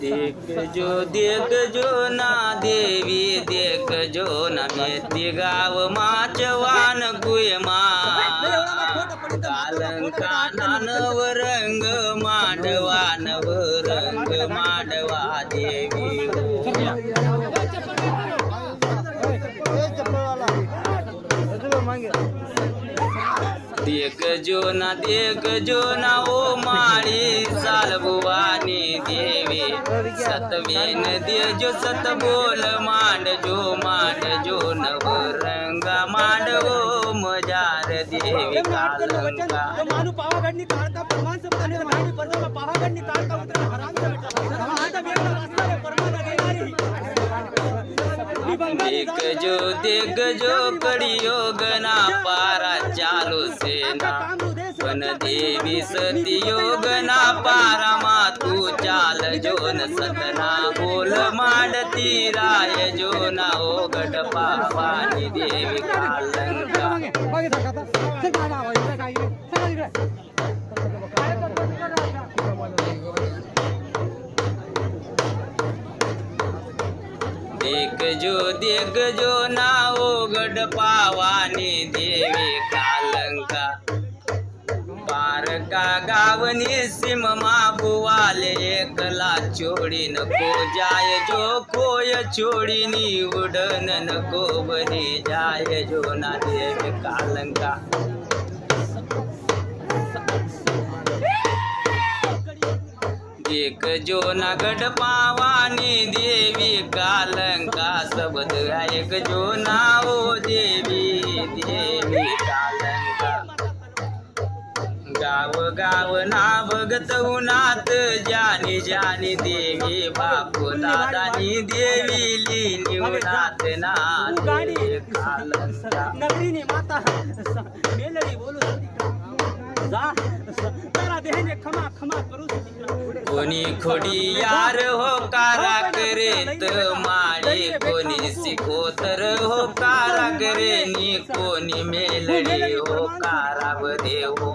देख जो देख जो ना देवी देख जो ना मेती गाव माचवान गुयमा कालंकानव रंग मांडवा नव रंग मांडवा देवी। દેખજો ના દેખજો ના ઓ માળી સાલ દેવી સતવીન દેજો સત બોલ માંડજો માંડજો નવ રંગા માંડવો મજાર દેવી કાલંગા પાવાગઢની કાળકા પરમાન સપ્તાહ પાવાગઢની કાળકા ઉતરા હરામ દેખજો દેખજો કડીઓ ગના પારા ચાલુ સેના. પણ દેવી સતયોગ ના પારામાં તું ચાલ જો ન સતના. બોલ માંડતી રાય જો ના ઓગટ પાવાની દેવી કાલંકા पावानी कालंका देख जो देख जो ना ओ गड पावानी देवी कालंका पारका गावनी सिममा बुवाले एकला छोडी नको जाय जो कोय छोडीनी उडन नको बनी जाय जो ना देवी पदगायक जो नाओ देवी देवी गाव गाव ना भगत उनात जानी जानी देवी बापू दादानी देवी लीनी उनात ना नगरीने माता मेलडी बोलू जा. तारा देहने खमा कोणी खोडी यार हो कारा करेत माळे कोणी शिकोतर हो कारा करे नी कोणी मेलडी हो कारा बदे हो।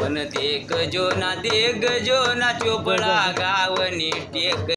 पण देख जो ना देख जो ना चोपडा गावनी टेक